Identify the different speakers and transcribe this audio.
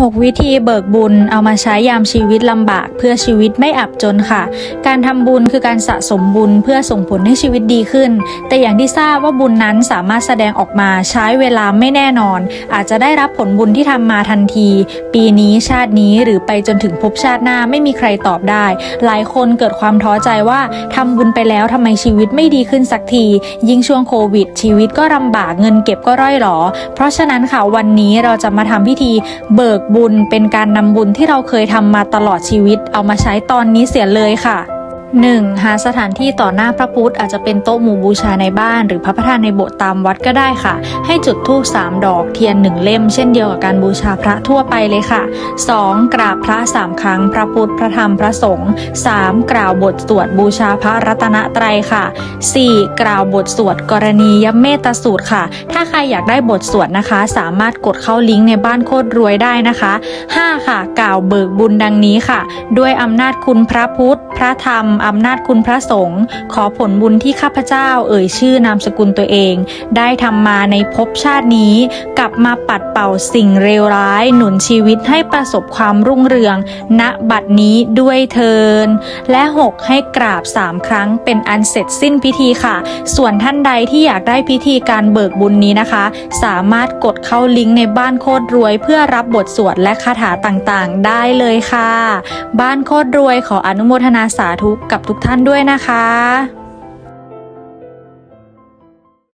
Speaker 1: 6 วิธีเบิกบุญเอามาใช้ยามชีวิตลำบาก เพื่อชีวิตไม่อับจนค่ะ การทำบุญคือการสะสมบุญเพื่อส่งผลให้ชีวิตดีขึ้น แต่อย่างที่ทราบว่าบุญนั้นสามารถแสดงออกมาใช้เวลาไม่แน่นอน อาจจะได้รับผลบุญที่ทำมาทันที ปีนี้ชาตินี้หรือไปจนถึงภพชาติหน้าไม่มีใครตอบได้ หลายคนเกิดความท้อใจว่าทำบุญไปแล้วทำไมชีวิตไม่ดีขึ้นสักที ยิ่งช่วงโควิด ชีวิตก็ลำบากเงินเก็บก็ร่อยหรอ เพราะฉะนั้นค่ะวันนี้เราจะมาทำพิธีเบิกบุญเป็นการนำบุญที่เราเคยทำมาตลอดชีวิตเอามาใช้ตอนนี้เสียเลยค่ะ 1. หาสถานที่ต่อหน้าพระพุทธอาจจะเป็นโต๊ะหมู่บูชาในบ้าน หรือพระประธานในโบสถ์ตามวัดก็ได้ค่ะ ให้จุดธูป3ดอกเทียน1เล่ม เช่นเดียวกับการบูชาพระทั่วไปเลยค่ะ 2. กราบพระ3ครั้ง พระพุทธพระธรรมพระสงฆ์ 3. กล่าวบทสวดบูชาพระรัตนตรัยค่ะ 4. กล่าวบทสวดกรณียเมตสูตรค่ะ ถ้าใครอยากได้บทสวดนะคะ สามารถกดเข้าลิงก์ในบ้านโคตรรวยได้นะคะ 5. ค่ะ กล่าวเบิกบุญดังนี้ค่ะ ด้วยอำนาจคุณพระพุทธ พระธรรมอำนาจคุณพระสงฆ์ขอผลบุญที่ข้าพเจ้า เอ่ยชื่อนามสกุลตัวเอง ได้ทำมาในภพชาตินี้ กลับมาปัดเป่าสิ่งเลวร้าย หนุนชีวิตให้ประสบความรุ่งเรือง ณบัดนี้ด้วยเทิน และ6ให้กราบ3ครั้งเป็นอันเสร็จสิ้นพิธีค่ะ ส่วนท่านใดที่อยากได้พิธีการเบิกบุญนี้นะคะ สามารถกดเข้าลิงก์ในบ้านโคตรรวย เพื่อรับบทสวดและคาถาต่างๆ ได้เลยค่ะ บ้านโคตรรวยขออนุโมทนาสาธุกับทุกท่านด้วยนะคะ